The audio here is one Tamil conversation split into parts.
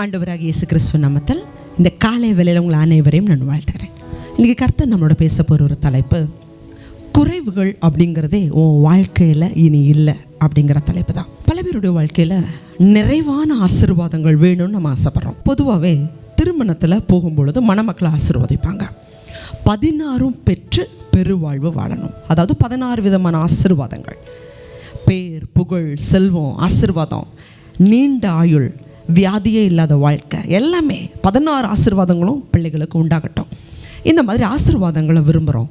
ஆண்டவராக இயேசு கிறிஸ்துவ நாமத்தில் இந்த காலை வேலையில் உங்களை அனைவரையும் நான் வாழ்த்துக்கிறேன் இன்றைக்கி கர்த்தர் நம்மளோட பேச போகிற ஒரு தலைப்பு குறைவுகள் அப்படிங்கிறதே உன் வாழ்க்கையில் இனி இல்லை அப்படிங்கிற தலைப்பு தான். பல பேருடைய வாழ்க்கையில் நிறைவான ஆசிர்வாதங்கள் வேணும்னு நம்ம ஆசைப்பட்றோம். பொதுவாகவே திருமணத்தில் போகும்பொழுது மணமக்களை ஆசீர்வதிப்பாங்க. பதினாறும் பெற்று பெருவாழ்வு வாழணும். அதாவது பதினாறு விதமான ஆசீர்வாதங்கள். பேர் புகழ் செல்வம் ஆசீர்வாதம் நீண்ட ஆயுள் வியாதியே இல்லாத வாழ்க்கை. எல்லாமே பதினாறு ஆசீர்வாதங்களும் பிள்ளைகளுக்கு உண்டாகட்டும். இந்த மாதிரி ஆசீர்வாதங்களை விரும்புகிறோம்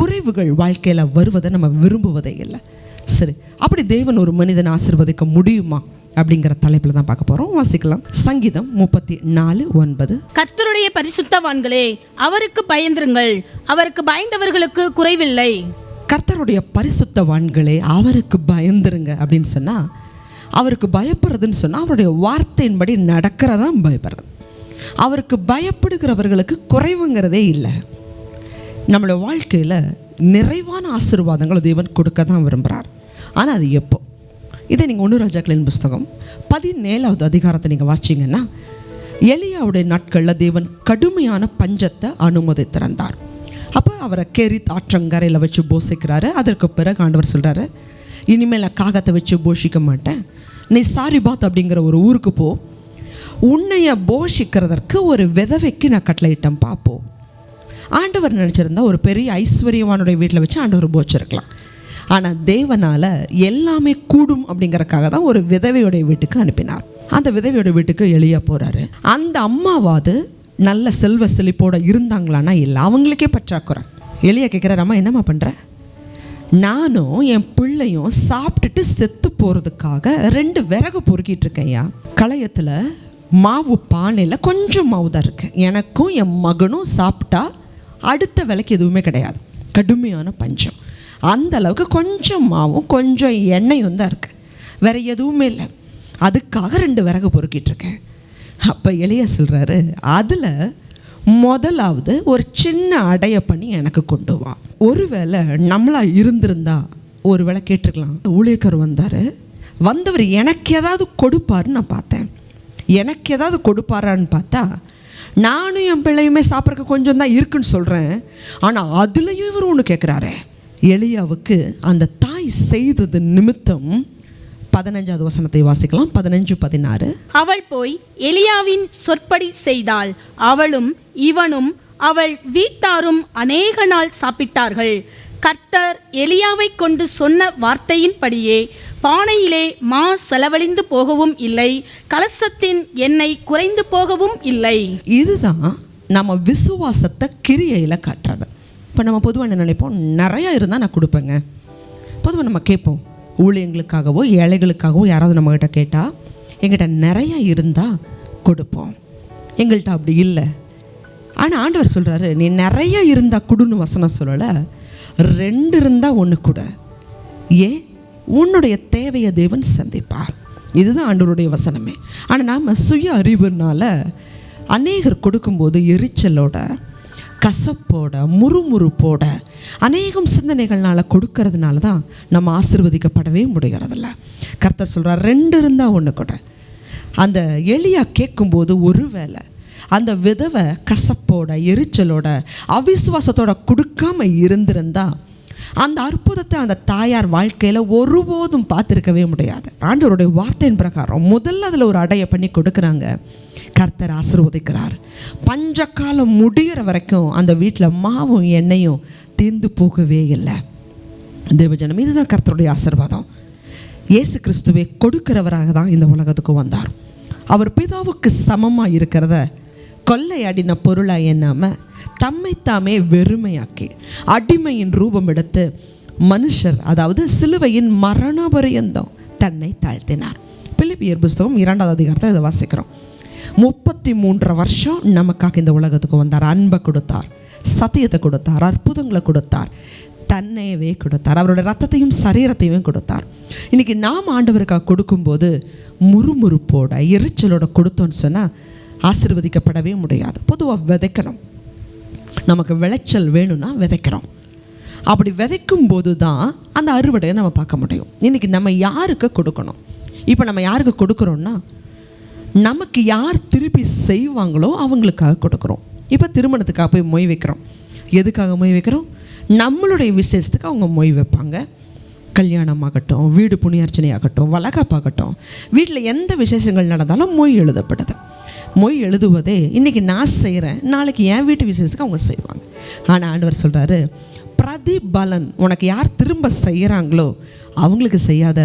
குறைவுகள் வாழ்க்கையில் வருவதை நம்ம விரும்புவதே இல்லை. சரி அப்படி தேவன் ஒரு மனிதனை ஆசீர்வதிக்க முடியுமா? அப்படிங்கிற தலைப்பில் தான் பார்க்க போகிறோம் வாசிக்கலாம். சங்கீதம் முப்பத்தி நாலு ஒன்பது. கர்த்தருடைய பரிசுத்தவான்களே அவருக்கு பயந்திருங்கள். அவருக்கு பயந்தவர்களுக்கு குறைவில்லை. கர்த்தருடைய பரிசுத்தவான்களே அவருக்கு பயந்துருங்க அப்படின்னு சொன்னால் அவருக்கு பயப்படுறதுன்னு சொன்னால் அவருடைய வார்த்தையின்படி நடக்கிறதான் பயப்படுறது. அவருக்கு பயப்படுகிறவர்களுக்கு குறைவுங்கிறதே இல்லை. நம்மளோட வாழ்க்கையில் நிறைவான ஆசீர்வாதங்களை தேவன் கொடுக்க தான் விரும்புகிறார் ஆனால் அது எப்போ? இதை நீங்கள் ஒன்று ராஜாக்களின் புஸ்தகம் பதினேழாவது அதிகாரத்தை நீங்கள் வாசிச்சிங்கன்னா எளியாவுடைய நாட்களில் தேவன் கடுமையான பஞ்சத்தை அனுமதித்திருந்தார் அப்போ அவரை கேரி ஆற்றங்கரையில் வச்சு போசிக்கிறாரு. அதற்கு பிறகு ஆண்டவர் சொல்கிறாரு இனிமேல் நான் காகத்தை வச்சு போஷிக்க மாட்டேன். நீ சாரிபாத் அப்படிங்கிற ஒரு ஊருக்கு போ. உன்னைய போஷிக்கிறதற்கு ஒரு விதவைக்கு நான் கட்டளையிட்டேன் பார்ப்போம் ஆண்டவர் நினச்சிருந்தா ஒரு பெரிய ஐஸ்வர்யவானுடைய வீட்டில் வச்சு ஆண்டவர் போச்சிருக்கலாம். ஆனால் தேவனால் எல்லாமே கூடும் அப்படிங்கிறக்காக தான் ஒரு விதவையுடைய வீட்டுக்கு அனுப்பினார். அந்த விதவையோட வீட்டுக்கு எளியா போகிறாரு அந்த அம்மாவாவது நல்ல செல்வ செழிப்போடு இருந்தாங்களான்னா இல்லை அவங்களுக்கே பற்றாக்குறை. எளியா கேட்குறாரு அம்மா என்னம்மா பண்ணுற நானும் என் பிள்ளையும் சாப்பிட்டுட்டு செத்து போகிறதுக்காக ரெண்டு விறகு பொறுக்கிட்டு இருக்கேன்யா களையத்தில் மாவு பானையில் கொஞ்சம் மாவு தான் இருக்குது எனக்கும் என் மகனும் சாப்பிட்டா அடுத்த விலைக்கு எதுவுமே கிடையாது. கடுமையான பஞ்சம். அந்த அளவுக்கு கொஞ்சம் மாவும் கொஞ்சம் எண்ணெயும் தான் இருக்குது வேறு எதுவுமே இல்லை. அதுக்காக ரெண்டு விறகு பொறுக்கிட்டுருக்கேன் அப்போ எளிய சொல்கிறாரு அதில் முதலாவது ஒரு சின்ன அடைய பண்ணி எனக்கு கொண்டு வா. ஒருவேளை நம்மளா இருந்திருந்தா ஒரு வேளை கேட்டிருக்கலாம். ஊழியக்கார் வந்தார். வந்தவர் எனக்கு ஏதாவது கொடுப்பாருன்னு நான் பார்த்தேன். எனக்கு ஏதாவது கொடுப்பாரான்னு பார்த்தா நானும் என் பிள்ளையுமே சாப்பிட்றதுக்கு கொஞ்சம் தான் இருக்குன்னு சொல்கிறேன் ஆனால் அதுலேயும் இவர் ஒன்று கேட்குறாரு எளியாவுக்கு அந்த தாய் செய்தது நிமித்தம் பதினஞ்சாவது வசனத்தை வாசிக்கலாம். பதினஞ்சு பதினாறு. அவள் போய் எலியாவின் சொற்படி செய்தாள். அவளும் இவனும் அவள் வீட்டாரும் அநேக நாள் சாப்பிட்டார்கள். கர்த்தர் எலியாவை கொண்டு சொன்ன வார்த்தையின்படியே பானையிலே மா செலவழிந்து போகவும் இல்லை கலசத்தின் எண்ணெய் குறைந்து போகவும் இல்லை. இதுதான் நம்ம விசுவாசத்தை கிரியையில் காட்டுறது. இப்போ நம்ம பொதுவாக என்ன நினைப்போம்? நிறையா இருந்தால் நான் கொடுப்பேங்க. பொதுவாக நம்ம கேட்போம் ஊழியங்களுக்காகவோ ஏழைகளுக்காகவோ யாராவது நம்மக்கிட்ட கேட்டால் எங்கிட்ட நிறையா இருந்தால் கொடுப்போம். எங்கள்கிட்ட அப்படி இல்லை. ஆனால் ஆண்டவர் சொல்கிறாரு நீ நிறைய இருந்தால் கொடுன்னு வசனம் சொல்லலை ரெண்டு இருந்தால் ஒன்று கூட. ஏன் உன்னுடைய தேவையை தேவன் சந்திப்பார். இதுதான் ஆண்டவருடைய வசனமே. ஆனால் நாம் சுய அறிவுனால அநேகர் கொடுக்கும்போது எரிச்சலோட கசப்போட முறுமுறுப்போட அநேகம் சிந்தனைகள்னால் கொடுக்கறதுனால தான் நம்ம ஆசிர்வதிக்கப்படவே முடிகிறதில்ல. கர்த்தர் சொல்கிறார் ரெண்டு இருந்தால் ஒன்று கூட. அந்த எளியாக கேட்கும்போது ஒருவேளை அந்த விதவை கசப்போட எரிச்சலோட அவிசுவாசத்தோட கொடுக்காம இருந்திருந்தா அந்த அற்புதத்தை அந்த தாயார் வாழ்க்கையில் ஒருபோதும் பார்த்துருக்கவே முடியாது. ஆண்டவருடைய வார்த்தையின் பிரகாரம் முதல்ல அதில் ஒரு அடைய பண்ணி கொடுக்குறாங்க. கர்த்தர் ஆசீர்வதிக்கிறார். பஞ்சக்காலம் முடிகிற வரைக்கும் அந்த வீட்டில் மாவும் எண்ணெயும் தீர்ந்து போகவே இல்லை. தேவஜனம் இதுதான் கர்த்தருடைய ஆசீர்வாதம். இயேசு கிறிஸ்துவை கொடுக்கிறவராக தான் இந்த உலகத்துக்கு வந்தார். அவர் பிதாவுக்கு சமமாக இருக்கிறத கொள்ளையாடின பொருளாக எண்ணாமல் தம்மைத்தாமே வெறுமையாக்கி அடிமையின் ரூபம் எடுத்து மனுஷர் அதாவது சிலுவையின் மரண பரியந்தம் தன்னை தாழ்த்தினார். பிலிப்பியர் புஸ்தகம் இரண்டாவது அதிகாரத்தை இதை வாசிக்கிறோம். முப்பத்தி மூன்றரை வருஷம் நமக்காக இந்த உலகத்துக்கு வந்தார். அன்பை கொடுத்தார் சத்தியத்தை கொடுத்தார் அற்புதங்களை கொடுத்தார் தன்னையவே கொடுத்தார். அவருடைய ரத்தத்தையும் சரீரத்தையும் கொடுத்தார். இன்றைக்கி நாம் ஆண்டவருக்காக கொடுக்கும்போது முறுமுறுப்போட எரிச்சலோட கொடுத்தோன்னு சொன்னால் ஆசிர்வதிக்கப்படவே முடியாது. பொதுவாக விதைக்கணும். நமக்கு விளைச்சல் வேணும்னா விதைக்கிறோம். அப்படி விதைக்கும் போது தான் அந்த அறுவடையை நம்ம பார்க்க முடியும். இன்றைக்கி நம்ம யாருக்கு கொடுக்கணும்? இப்போ நம்ம யாருக்கு கொடுக்குறோன்னா நமக்கு யார் திருப்பி செய்வாங்களோ அவங்களுக்காக கொடுக்குறோம். இப்போ திருமணத்துக்காக போய் மொய் வைக்கிறோம். எதுக்காக மொய் வைக்கிறோம்? நம்மளுடைய விசேஷத்துக்கு அவங்க மொய் வைப்பாங்க. கல்யாணம் ஆகட்டும் வீடு புனியார்ச்சனை ஆகட்டும் வளகாப்பாகட்டும் வீட்டில் எந்த விசேஷங்கள் நடந்தாலும் மொய் எழுதப்படுது. மொய் எழுதுவதே இன்றைக்கி நான் செய்கிறேன் நாளைக்கு என் வீட்டு விசேஷத்துக்கு அவங்க செய்வாங்க. ஆனால் ஆண்டவர் சொல்கிறாரு பிரதிபலன் உனக்கு யார் திரும்ப செய்கிறாங்களோ அவங்களுக்கு செய்யாத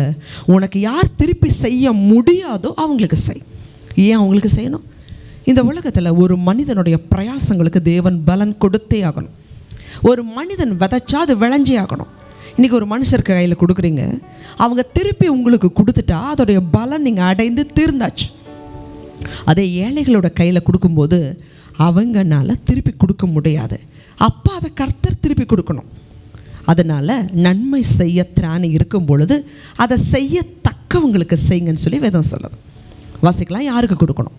உனக்கு யார் திருப்பி செய்ய முடியாதோ அவங்களுக்கு செய். ஏன் அவங்களுக்கு செய்யணும்? இந்த உலகத்தில் ஒரு மனிதனுடைய பிரயாசங்களுக்கு தேவன் பலன் கொடுத்தே ஆகணும். ஒரு மனிதன் விதைச்சா அது விளைஞ்சே ஆகணும். இன்றைக்கி ஒரு மனுஷருக்கு கையில் கொடுக்குறீங்க அவங்க திருப்பி உங்களுக்கு கொடுத்துட்டா அதோடைய பலன் நீங்கள் அடைந்து தீர்ந்தாச்சு. அதை ஏழைகளோட கையில் கொடுக்கும்போது அவங்கனால திருப்பி கொடுக்க முடியாது. அப்போ அதை கர்த்தர் திருப்பி கொடுக்கணும். அதனால் நன்மை செய்ய திராணி இருக்கும் பொழுது அதை செய்யத்தக்கவங்களுக்கு செய்யுங்கன்னு சொல்லி வேதம் சொல்லுது. வாசிக்கலாம் யாருக்கு கொடுக்கணும்?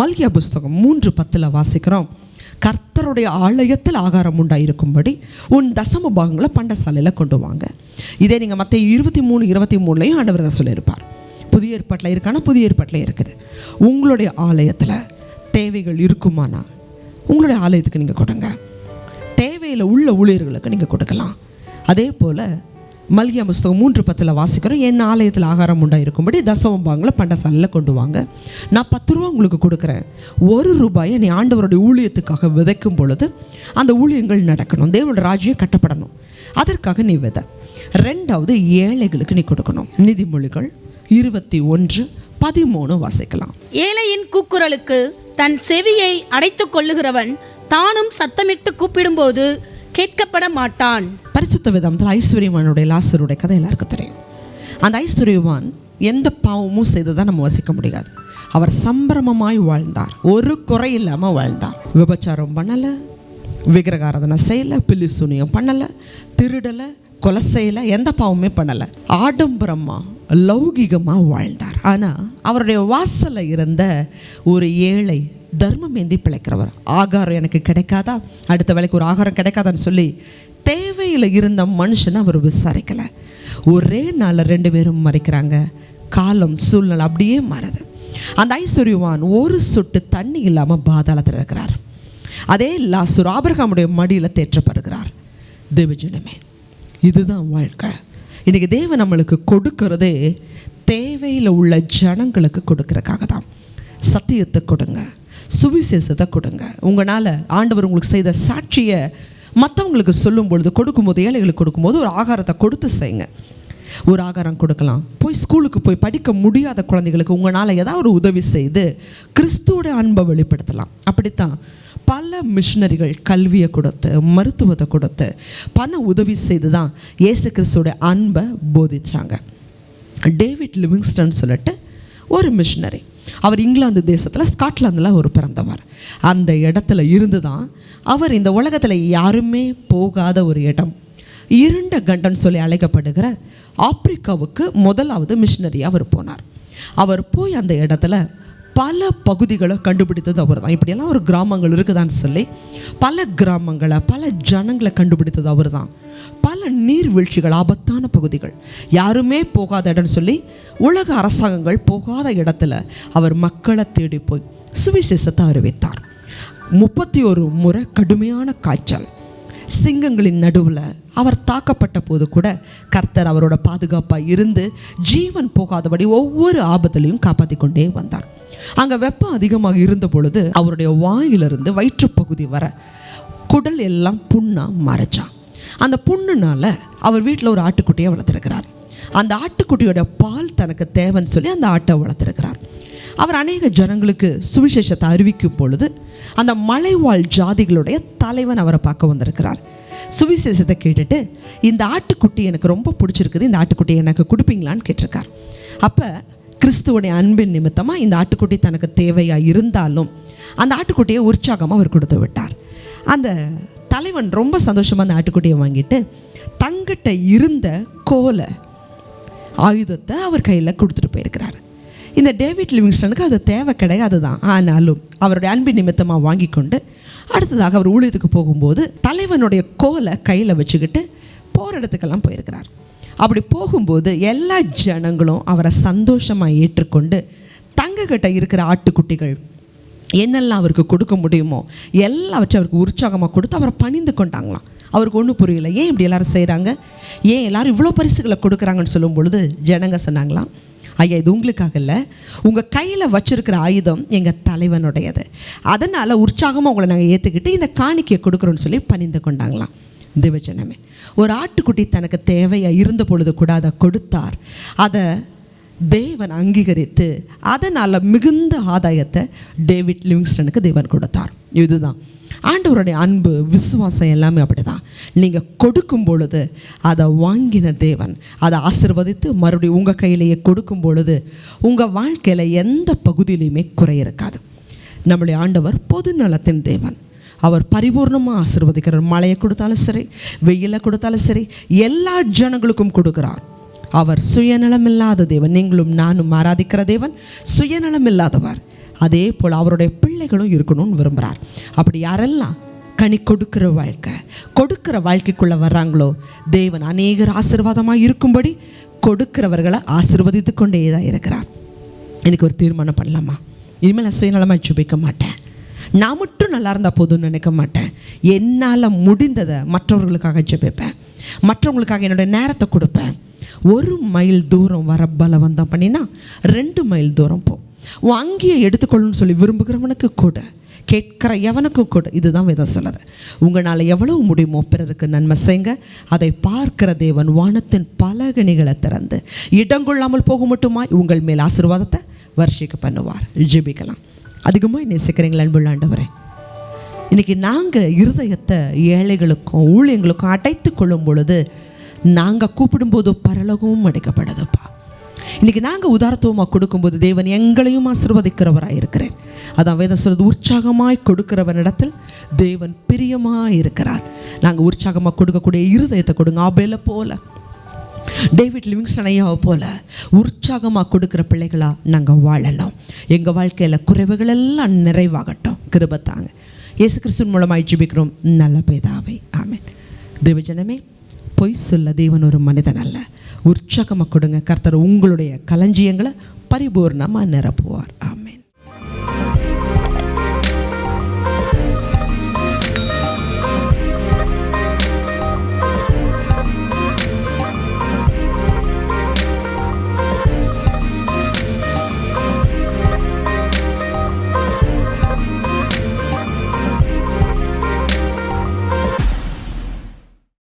மல்கியா புஸ்தகம் மூன்று பத்தில் வாசிக்கிறோம். கர்த்தருடைய ஆலயத்தில் ஆகாரம் உண்டாயிருக்கும்படி உன் தசம பாகங்களை பண்டசாலையில் கொண்டு வாங்க. இதே நீங்கள் மற்ற இருபத்தி மூணு இருபத்தி மூணுலையும் ஆண்டவர் தான் சொல்லியிருப்பார். புதிய ஏற்பாட்டில் இருக்கானா? புதிய ஏற்பாட்டில் இருக்குது. உங்களுடைய ஆலயத்தில் தேவைகள் இருக்குமானா? உங்களுடைய ஆலயத்துக்கு நீங்கள் கொடுங்க. தேவையில் உள்ள ஊழியர்களுக்கு நீங்கள் கொடுக்கலாம். அதே போல் மல்கியா புஸ்தகம் மூன்று பத்தில் வாசிக்கிறோம். என் ஆலயத்தில் ஆகாரம் உண்டாயிருக்கும்படி தசமபாங்களை பண்டசாலையில் கொண்டு வாங்க. நான் பத்து ரூபா உங்களுக்கு கொடுக்குறேன். ஒரு ரூபாயை நீ ஆண்டவருடைய ஊழியத்துக்காக விதைக்கும் பொழுது அந்த ஊழியங்கள் நடக்கணும். தேவனோட ராஜ்யம் கட்டப்படணும். அதற்காக நீ விதை. ரெண்டாவது ஏழைகளுக்கு நீ கொடுக்கணும். நிதிமொழிகள் இருபத்தி ஒன்று பதிமூணு வாசிக்கலாம். ஏழையின் கூக்குரலுக்கு தன் செவியை அடைத்துக் கொள்ளுகிறவன் தானும் சத்தமிட்டு கூப்பிடும்போது கேட்கப்பட மாட்டான். பரிசுத்த விதத்தில் ஐஸ்வர்யவானுடைய லாசருடைய கதை எல்லாருக்கும் தெரியும். அந்த ஐஸ்வர்யவான் எந்த பாவமும் செய்ததான் நம்ம வசிக்க முடியாது. அவர் சம்பிரமமாய் வாழ்ந்தார். ஒரு குறை இல்லாமல் வாழ்ந்தார். விபச்சாரம் பண்ணலை விக்கிரகாரதனை செய்யலை பில்லி சூனியம் பண்ணலை திருடலை கொலை செய்யலை எந்த பாவமே பண்ணலை. ஆடம்பரமாக லௌகிகமாக வாழ்ந்தார். ஆனால் அவருடைய வாசலில் இருந்த ஒரு ஏழை தர்மம் ஏந்தி பிழைக்கிறவர். ஆகாரம் எனக்கு கிடைக்காதா? அடுத்த வேலைக்கு ஒரு ஆகாரம் கிடைக்காதான்னு சொல்லி தேவையில் இருந்த மனுஷனை அவர் விசாரிக்கலை. ஒரே நாளில் ரெண்டு பேரும் மறைக்கிறாங்க. காலம் சூழ்நிலை அப்படியே மாறுது. அந்த ஐஸ்வர்யவான் ஒரு சொட்டு தண்ணி இல்லாமல் பாதாளத்தில் இருக்கிறார். அதே லாசுர் ஆபிரகாமுடைய மடியில் தேற்றப்படுகிறார். தேவஜனமே இதுதான் வாழ்க்கை. இன்றைக்கி தேவன் நம்மளுக்கு கொடுக்கறதே தேவையில் உள்ள ஜனங்களுக்கு கொடுக்கறக்காக தான். சத்தியத்தை கொடுங்க. சுவிசேஷத்தை கொடுங்க. உங்களால் ஆண்டவர் உங்களுக்கு செய்த சாட்சியை மற்றவங்களுக்கு சொல்லும் பொழுது கொடுக்கும்போது ஏழைகளுக்கு கொடுக்கும்போது ஒரு ஆகாரத்தை கொடுத்து செய்யுங்க. ஒரு ஆகாரம் கொடுக்கலாம். போய் ஸ்கூலுக்கு போய் படிக்க முடியாத குழந்தைகளுக்கு உங்களால் ஏதாவது ஒரு உதவி செய்து கிறிஸ்துவோட அன்பை வெளிப்படுத்தலாம். அப்படித்தான் பல மிஷினரிகள் கல்வியை கொடுத்து மருத்துவத்தை கொடுத்து பண உதவி செய்து தான் இயேசு கிறிஸ்துவோட அன்பை போதிச்சாங்க. டேவிட் லிவிங்ஸ்டன் சொல்லிட்டு ஒரு மிஷினரி அவர் இங்கிலாந்து தேசத்தில் ஸ்காட்லாந்தில் ஒரு பிறந்தவர். அந்த இடத்துல இருந்து தான் அவர் இந்த உலகத்தில் யாருமே போகாத ஒரு இடம். இருண்ட கண்டன் சொல்லி அழைக்கப்படுகிற ஆப்பிரிக்காவுக்கு முதலாவது மிஷினரியாக அவர் போனார். அவர் போய் அந்த இடத்துல பல பகுதிகளை கண்டுபிடித்தது அவர் தான் இப்படியெல்லாம் ஒரு கிராமங்கள் இருக்குதான்னு சொல்லி பல கிராமங்களை பல ஜனங்களை கண்டுபிடித்தது அவர் தான் பல நீர்வீழ்ச்சிகள் ஆபத்தான பகுதிகள். யாருமே போகாத இடம்னு சொல்லி உலக அரசாங்கங்கள் போகாத இடத்துல அவர் மக்களை தேடி போய் சுவிசேஷத்தை அறிவித்தார். முப்பத்தி ஒரு முறை கடுமையான காய்ச்சல். சிங்கங்களின் நடுவில் அவர் தாக்கப்பட்ட போது கூட கர்த்தர் அவரோட பாதுகாப்பாக இருந்து ஜீவன் போகாதபடி ஒவ்வொரு ஆபத்திலையும் காப்பாற்றி கொண்டே வந்தார். அங்கே வெப்பம் அதிகமாக இருந்த பொழுது அவருடைய வாயிலிருந்து வயிற்றுப்பகுதி வர குடல் எல்லாம் புண்ணாக மறைச்சான் அந்த புண்ணுனால அவர் வீட்டில் ஒரு ஆட்டுக்குட்டியை வளர்த்துருக்கிறார். அந்த ஆட்டுக்குட்டியோட பால் தனக்கு தேவைன்னு சொல்லி அந்த ஆட்டை வளர்த்துருக்கிறார். அவர் அநேக ஜனங்களுக்கு சுவிசேஷத்தை அறிவிக்கும் பொழுது அந்த மலைவாழ் ஜாதிகளுடைய தலைவன் அவரை பார்க்க வந்திருக்கிறார். சுவிசேஷத்தை கேட்டுட்டு இந்த ஆட்டுக்குட்டி எனக்கு ரொம்ப பிடிச்சிருக்குது இந்த ஆட்டுக்குட்டி எனக்கு கொடுப்பீங்களான்னு கேட்டிருக்கார். அப்போ கிறிஸ்துவோடைய அன்பின் நிமித்தமாக இந்த ஆட்டுக்குட்டி தனக்கு தேவையாக இருந்தாலும் அந்த ஆட்டுக்குட்டியை உற்சாகமாக அவர் கொடுத்து விட்டார். அந்த தலைவன் ரொம்ப சந்தோஷமாக அந்த ஆட்டுக்குட்டியை வாங்கிட்டு தங்கிட்ட இருந்த கோலை ஆயுதத்தை அவர் கையில் கொடுத்துட்டு போயிருக்கிறார். இந்த டேவிட் லிவிங்ஸ்டனுக்கு அது தேவை கிடையாது தான் ஆனாலும் அவருடைய அன்பின் நிமித்தமாக வாங்கி கொண்டு அடுத்ததாக அவர் ஊழியத்துக்கு போகும்போது தலைவனுடைய கோலை கையில் வச்சுக்கிட்டு போகிற இடத்துக்கெல்லாம் போயிருக்கிறார். அப்படி போகும்போது எல்லா ஜனங்களும் அவரை சந்தோஷமாக ஏற்றுக்கொண்டு தங்கக்கிட்ட இருக்கிற ஆட்டுக்குட்டிகள் என்னெல்லாம் அவருக்கு கொடுக்க முடியுமோ எல்லாவற்றையும் அவருக்கு உற்சாகமாக கொடுத்து அவரை பணிந்து கொண்டாங்களாம். அவருக்கு ஒன்றும் புரியல. ஏன் இப்படி எல்லாரும் செய்கிறாங்க ஏன் எல்லாரும் இவ்வளோ பரிசுகளை கொடுக்குறாங்கன்னு சொல்லும் பொழுது ஜனங்க சொன்னாங்களாம் ஐயா இது உங்களுக்காக இல்லை. உங்கள் கையில் வச்சிருக்கிற ஆயுதம் எங்கள் தலைவனுடையது. அதனால் உற்சாகமாக உங்களை நாங்கள் ஏற்றுக்கிட்டு இந்த காணிக்கையை கொடுக்குறோன்னு சொல்லி பணிந்து கொண்டாங்களாம். திவஜனமே ஒரு ஆட்டுக்குட்டி தனக்கு தேவையாக இருந்த பொழுது கூட அதை கொடுத்தார். அதை தேவன் அங்கீகரித்து அதனால் மிகுந்த ஆதாயத்தை டேவிட் லிவிங்ஸ்டனுக்கு தேவன் கொடுத்தார். இதுதான். ஆண்டவருடைய அன்பு விசுவாசம் எல்லாமே அப்படிதான். நீங்கள் கொடுக்கும் பொழுது அதை வாங்கின தேவன் அதை ஆசிர்வதித்து மறுபடியும் உங்கள் கையிலேயே கொடுக்கும் பொழுது உங்கள் வாழ்க்கையில் எந்த பகுதியிலையுமே குறை இருக்காது. நம்முடைய ஆண்டவர் பொது நலத்தின் தேவன். அவர் பரிபூர்ணமாக ஆசிர்வதிக்கிறார். மழையை கொடுத்தாலும் சரி வெயிலை கொடுத்தாலும் சரி எல்லா ஜனங்களுக்கும் கொடுக்குறார். அவர் சுயநலம் இல்லாத தேவன். நீங்களும் நானும் ஆராதிக்கிற தேவன் சுயநலம் இல்லாதவர் அதே போல் அவருடைய பிள்ளைகளும் இருக்கணும்னு விரும்புகிறார் அப்படி யாரெல்லாம் கனி கொடுக்கிற வாழ்க்கை கொடுக்கிற வாழ்க்கைக்குள்ளே வர்றாங்களோ தேவன் அநேகர் ஆசீர்வாதமாக இருக்கும்படி கொடுக்கிறவர்களை ஆசீர்வதித்து கொண்டே தான் இருக்கிறார். எனக்கு ஒரு தீர்மானம் பண்ணலாமா? இனிமேல் நான் சுயநலமாக சுபிக்க மாட்டேன். நான் மட்டும் நல்லா இருந்தால் போதும்னு நினைக்க மாட்டேன். என்னால் முடிந்ததை மற்றவர்களுக்காக ஜெபிப்பேன். மற்றவங்களுக்காக என்னுடைய நேரத்தை கொடுப்பேன். ஒரு மைல் தூரம் வர பலவந்தம் பண்ணினா ரெண்டு மைல் தூரம் போ. உன் அங்கேயே எடுத்துக்கொள்ளணும்னு சொல்லி விரும்புகிறவனுக்கு கூட கேட்கிற எவனுக்கும் கூட இதுதான் விதம் சொல்லுது. உங்களால் எவ்வளவு முடியுமோ பிறருக்கு நன்மை செய்ங்க. அதை பார்க்கிற தேவன் வானத்தின் பலகணிகளை திறந்து இடங்கொள்ளாமல் போக மட்டுமாய் உங்கள் மேல் ஆசீர்வாதத்தை வர்ஷிக்க பண்ணுவார். ஜெபிக்கலாம். அதிகமாக நேசிக்கிறீங்களா அன்புள்ளாண்டவரே இன்றைக்கி நாங்கள் இருதயத்தை ஏழைகளுக்கும் ஊழியங்களுக்கும் அடைத்து கொள்ளும் பொழுது நாங்கள் கூப்பிடும்போது பரலகமும் அடைக்கப்படுதுப்பா. இன்னைக்கு நாங்கள் உதாரத்துவமாக கொடுக்கும்போது தேவன் எங்களையும் ஆசீர்வதிக்கிறவராக இருக்கிறேன் அதான் வேதம் சொல்வது உற்சாகமாய் கொடுக்கிறவனிடத்தில் தேவன் பிரியமாக இருக்கிறார் நாங்கள் உற்சாகமாக கொடுக்கக்கூடிய இருதயத்தை கொடுங்க ஆபேல போல டேவிட் லிவிங்ஸ்டன் ஐயாவை போல உற்சாகமாக கொடுக்குற பிள்ளைகளாக நாங்கள் வாழலாம். எங்கள் வாழ்க்கையில் குறைவுகள் எல்லாம் நிறைவாகட்டும் கிருபத்தாங்க இயேசு கிறிஸ்துவின் மூலமாக ஜிபிக்கிறோம். நல்ல பேதாவை ஆமேன். தேவஜனமே பொய் சொல்ல தேவன் ஒரு மனிதன் அல்ல. உற்சாகமாக கொடுங்க. கர்த்தர் உங்களுடைய களஞ்சியங்களை பரிபூர்ணமாக நிரப்புவார்.